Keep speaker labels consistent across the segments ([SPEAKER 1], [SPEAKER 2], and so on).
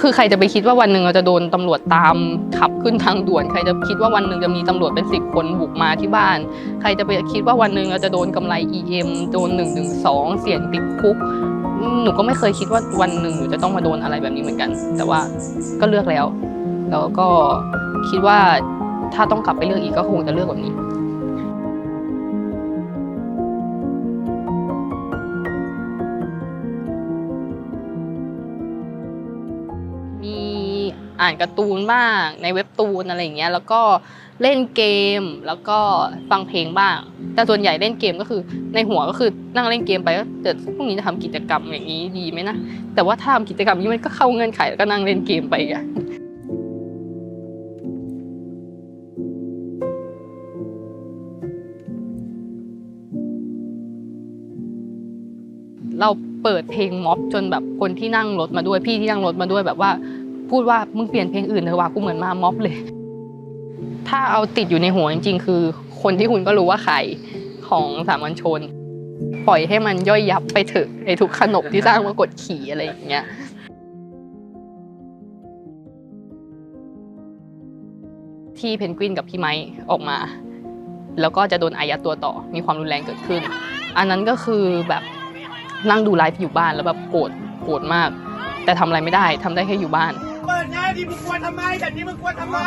[SPEAKER 1] คือใครจะไปคิดว่าวันหนึ่งเราจะโดนตำรวจตามขับขึ้นทางด่วน ใครจะคิดว่าวันหนึ่งจะมีตำรวจเป็นสิบคนบุกมาที่บ้าน ใครจะไปคิดว่าวันหนึ่งเราจะโดนกำไร EM โดน1นึเสี่ยงติดคุก หนูก็ไม่เคยคิดว่าวันหนึ่งหนูจะต้องมาโดนอะไรแบบนี้เหมือนกัน แต่ว่าก็เลือกแล้ว แล้วก็คิดว่าถ้าต้องกลับไปเลือกอีกก็คงจะเลือกแบบนี้ อ่านการ์ตูนบ้างในเว็บตูนอะไรอย่างเงี้ยแล้วก็เล่นเกมแล้วก็ฟังเพลงบ้าง แต่ส่วนใหญ่เล่นเกมก็คือในหัวก็คือนั่งเล่นเกมไปก็เดี๋ยวพรุ่งนี้จะทำกิจกรรมอย่างนี้ดีไหมนะแต่ว่าถ้าทำกิจกรรมนี้มันก็เข้าเงื่อนไขแล้วก็นั่งเล่นเกมไปอะเราเปิดเพลงม็อบจนแบบคนที่นั่งรถมาด้วยพี่ที่นั่งรถมาด้วยแบบว่า พูดว่ามึงเปลี่ยนเพลงอื่นเถอะว่ากูเหมือนมาม็อบเลย ถ้าเอาติดอยู่ในหัวจริงๆ คือ คนที่คุณก็รู้ว่าใครของสามัญชน ปล่อยให้มันย่อยยับไปเถอะไอ้ทุกขนบที่สร้างมากดขี่อะไรอย่างเงี้ยที่เพนกวินกับพี่ไม้ออกมา แล้วก็จะโดนอายัดตัวต่อ มีความรุนแรงเกิดขึ้น อันนั้นก็คือแบบนั่งดูไลฟ์อยู่บ้านแล้วแบบโกรธโกรธมาก แต่ทำอะไรไม่ได้ทำได้แค่อยู่บ้าน
[SPEAKER 2] เปิดหน้าดิมึงกลัวทำไมแบบนี้มึงกลัวทำไม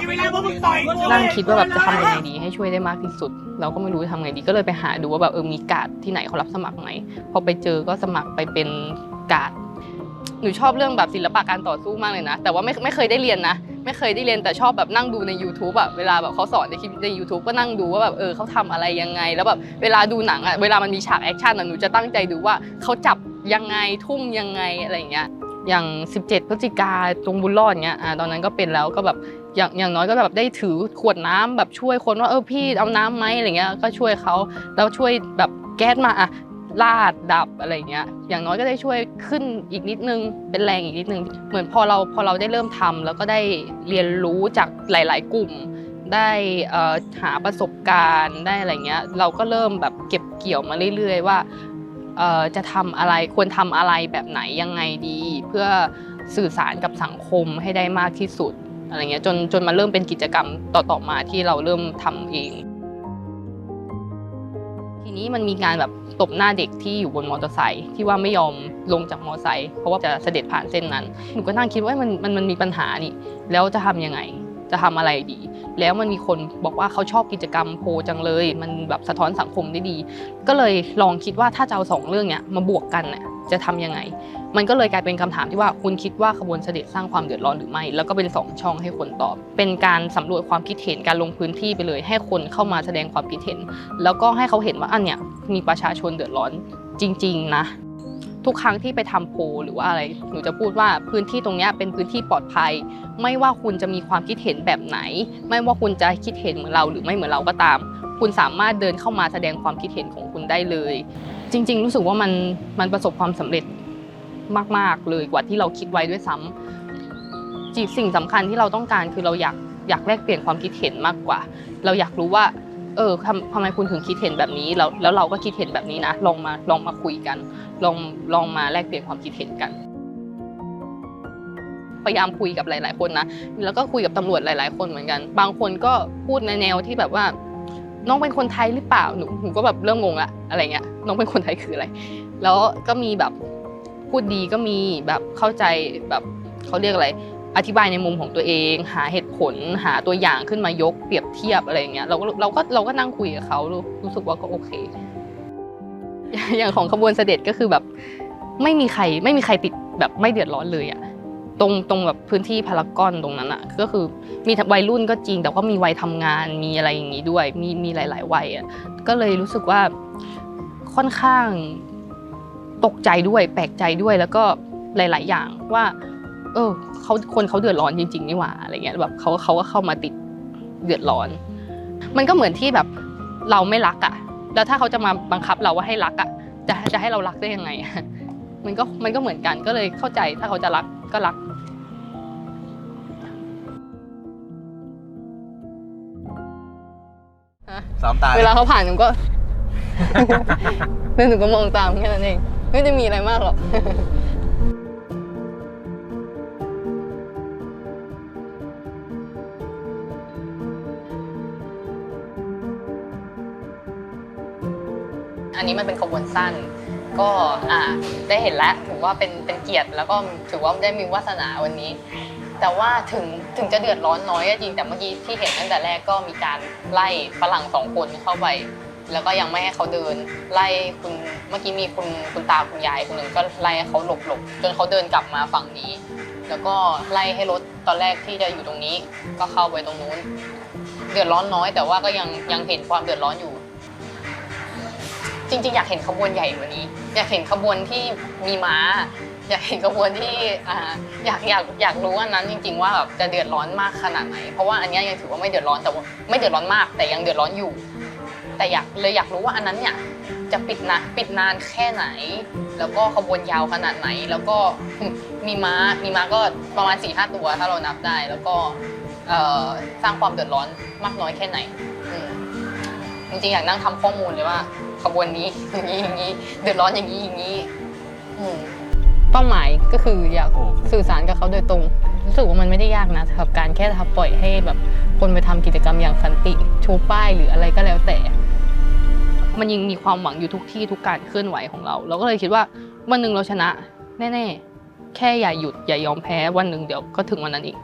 [SPEAKER 2] มีเวลาพวกมึงต่อยกู
[SPEAKER 1] นั่งคิดว่าแบบจะทำยังไงดีให้ช่วยได้มากที่สุด เราก็ไม่รู้จะทำไงดีก็เลยไปหาดูว่าแบบเออมีการ์ดที่ไหนเขารับสมัครไหมพอไปเจอก็สมัครไปเป็นการ์ดหนูชอบเรื่องแบบศิลปะการต่อสู้มากเลยนะ แต่ว่าไม่ไม่เคยได้เรียนนะ ไม่เคยได้เรียนแต่ชอบแบบนั่งดูใน YouTube อะเวลาแบบเขาสอนในคลิปใน YouTube ก็นั่งดูว่าแบบเออเขาทำอะไรยังไง แล้วแบบเวลาดูหนังอะเวลามันมีฉากแอคชั่นอะหนูจะตั้งใจดูว่าเขาจับยังไงทุ่มยังไงอะไรอย่างเงี้ย อย่าง 17 พฤศจิกาตรงบุญรอดเงี้ยอ่าตอนนั้นก็เป็นแล้วก็แบบอย่างอย่างน้อยก็แบบได้ถือขวดน้ำแบบช่วยคนว่าเออพี่เอาน้ำไหมอะไรเงี้ยก็ช่วยเขาแล้วช่วยแบบแก๊สมาอะลาดดับอะไรเงี้ยอย่างน้อยก็ได้ช่วยขึ้นอีกนิดนึง เป็นแรงอีกนิดนึง เหมือนพอเราพอเราได้เริ่มทำแล้วก็ได้เรียนรู้จากหลาย ๆ กลุ่ม ได้เอ่อหาประสบการณ์ได้อะไรเงี้ยเราก็เริ่มแบบเก็บเกี่ยวมาเรื่อย ๆ ว่าเอ่อจะทำอะไรควรทำอะไรแบบไหนยังไงดีเพื่อสื่อสารกับสังคมให้ได้มากที่สุดอะไรเงี้ยจนจนมาเริ่มเป็นกิจกรรมต่อๆมาที่เราเริ่มทำเอง ทีนี้มันมีงานแบบตบหน้าเด็กที่อยู่บนมอเตอร์ไซค์ที่ว่าไม่ยอมลงจากมอเตอร์ไซค์เพราะว่าจะเสด็จผ่านเส้นนั้นหนูก็นั่งคิดว่ามันมันมันมีปัญหานี่ แล้วจะทำยังไงจะทำอะไรดี แล้วมันมีคนบอกว่าเขาชอบกิจกรรมโพจังเลย มันแบบสะท้อนสังคมได้ดี ก็เลยลองคิดว่าถ้าจะเอาสองเรื่องเนี้ยมาบวกกันน่ะจะทำยังไง มันก็เลยกลายเป็นคำถามที่ว่าคุณคิดว่าขบวนเสด็จสร้างความเดือดร้อนหรือไม่ แล้วก็เป็นสองช่องให้คนตอบ เป็นการสำรวจความคิดเห็นการลงพื้นที่ไปเลย ให้คนเข้ามาแสดงความคิดเห็น แล้วก็ให้เขาเห็นว่าอันเนี้ยมีประชาชนเดือดร้อนจริง ๆ นะทุกครั้งที่ไปทำโพลหรือว่าอะไร หนูจะพูดว่าพื้นที่ตรงนี้เป็นพื้นที่ปลอดภัย ไม่ว่าคุณจะมีความคิดเห็นแบบไหน ไม่ว่าคุณจะคิดเห็นเหมือนเราหรือไม่เหมือนเราก็ตาม คุณสามารถเดินเข้ามาแสดงความคิดเห็นของคุณได้เลย จริง ๆ รู้สึกว่ามันมันประสบความสำเร็จ มาก ๆ เลยกว่าที่เราคิดไว้ด้วยซ้ำจิสิ่งสำคัญที่เราต้องการคือเราอยากอยากแลกเปลี่ยนความคิดเห็นมากกว่า เราอยากรู้ว่า เออทำทำไมคุณถึงคิดเห็นแบบนี้แล้วแล้วเราก็คิดเห็นแบบนี้นะลองมาลองมาคุยกัน ลองลองมาแลกเปลี่ยนความคิดเห็นกันพยายามคุยกับหลาย ๆ คนนะ แล้วก็คุยกับตำรวจหลาย ๆ คนเหมือนกัน บางคนก็พูดในแนวที่แบบว่า น้องเป็นคนไทยหรือเปล่า หนูหนูก็แบบเริ่มงงละอะไรเงี้ย น้องเป็นคนไทยคืออะไร แล้วก็มีแบบ พูดดีก็มีแบบเข้าใจแบบเขาเรียกอะไร อธิบายในมุมของตัวเอง หาเหตุผลหาตัวอย่างขึ้นมายกเปรียบเทียบอะไรอย่างเงี้ยเราก็เราก็เราก็นั่งคุยกับเขารู้รู้สึกว่าก็โอเค อย่างของขบวนเสด็จก็คือแบบไม่มีใครไม่มีใครติดแบบไม่เดือดร้อนเลยอะตรงตรงแบบพื้นที่พารากอนตรงนั้นอะก็คือมีวัยรุ่นก็จริง แต่ก็มีวัยทำงานมีอะไรอย่างนี้ด้วย มีมีหลาย ๆ วัยอะก็เลยรู้สึกว่าค่อนข้าง ตกใจด้วยแปลกใจด้วยแล้วก็หลาย ๆ อย่างว่า เออเขาคนเขาเดือดร้อนจริง ๆ นี่หว่าอะไรเงี้ยแบบเขาเขาก็เข้ามาติดเดือดร้อน มันก็เหมือนที่แบบเราไม่รักอะแล้วถ้าเขาจะมาบังคับเราว่าให้รักอะจะจะให้เรารักได้ยังไงอะมันก็มันก็เหมือนกันก็เลยเข้าใจถ้าเขาจะรักก็รัก
[SPEAKER 2] ซ้อมตาย
[SPEAKER 1] เวลาเขาผ่านหนูก็แล้วหนูก็มองตามแค่นั้นเอง ไม่ได้มีอะไรมากหรอกอันนี้มันเป็นขบวนสั้น ก็อ่าได้เห็นแล้วถือว่าเป็นเป็นเกียรติแล้วก็ถือว่าได้มีวาสนาวันนี้ แต่ว่าถึงถึงจะเดือดร้อนน้อยจริงแต่เมื่อกี้ที่เห็นตั้งแต่แรกก็มีการไล่ฝรั่งสองคนเข้าไป แล้วก็ยังไม่ให้เขาเดิน ไล่คุณเมื่อกี้มีคุณคุณตาคุณยายคนหนึ่งก็ไล่ให้เขาหลบหลบจนเขาเดินกลับมาฝั่งนี้ แล้วก็ไล่ให้รถตอนแรกที่จะอยู่ตรงนี้ ก็เข้าไปตรงนู้น เดือดร้อนน้อยแต่ว่าก็ยังยังเห็นความเดือดร้อนอยู่ จริงๆ อยากเห็นขบวนใหญ่กว่านี้ อยากเห็นขบวนที่มีม้า อยากเห็นขบวนที่อ่าอยากอยากอยากรู้อันนั้นจริง ๆ ว่าแบบจะเดือดร้อนมากขนาดไหนเพราะว่าอันนี้ยยังถือว่าไม่เดือดร้อนแต่ว่าไม่เดือดร้อนมาก แต่ยังเดือดร้อนอยู่ แต่อยากเลยอยากรู้ว่าอันนั้นเนี่ยจะปิดนะปิดนานแค่ไหน แล้วก็ขบวนยาวขนาดไหน แล้วก็มีม้ามีม้าก็ประมาณ4ี่ห้าตัวถ้าเรานับได้ แล้วก็สร้างความเดือดร้อนมากน้อยแค่ไหนจริงๆอยากนั่งทำข้อมูลเลยว่า ขบวนนี้อย่างนี้อย่างนี้เดือดร้อนอย่างนี้อย่างนี้เป้าหมายก็คืออยากสื่อสารกับเขาโดยตรงรู้สึกว่ามันไม่ได้ยากนะสำหรับการแค่ทับปล่อยให้แบบคนไปทำกิจกรรมอย่างสันติชูป้ายหรืออะไรก็แล้วแต่ มันยังมีความหวังอยู่ทุกที่ทุกการเคลื่อนไหวของเรา เราก็เลยคิดว่าวันหนึ่งเราชนะ แน่ ๆ แค่อย่าหยุดอย่ายอมแพ้วันหนึ่งเดี๋ยวก็ถึงวันนั้นอีก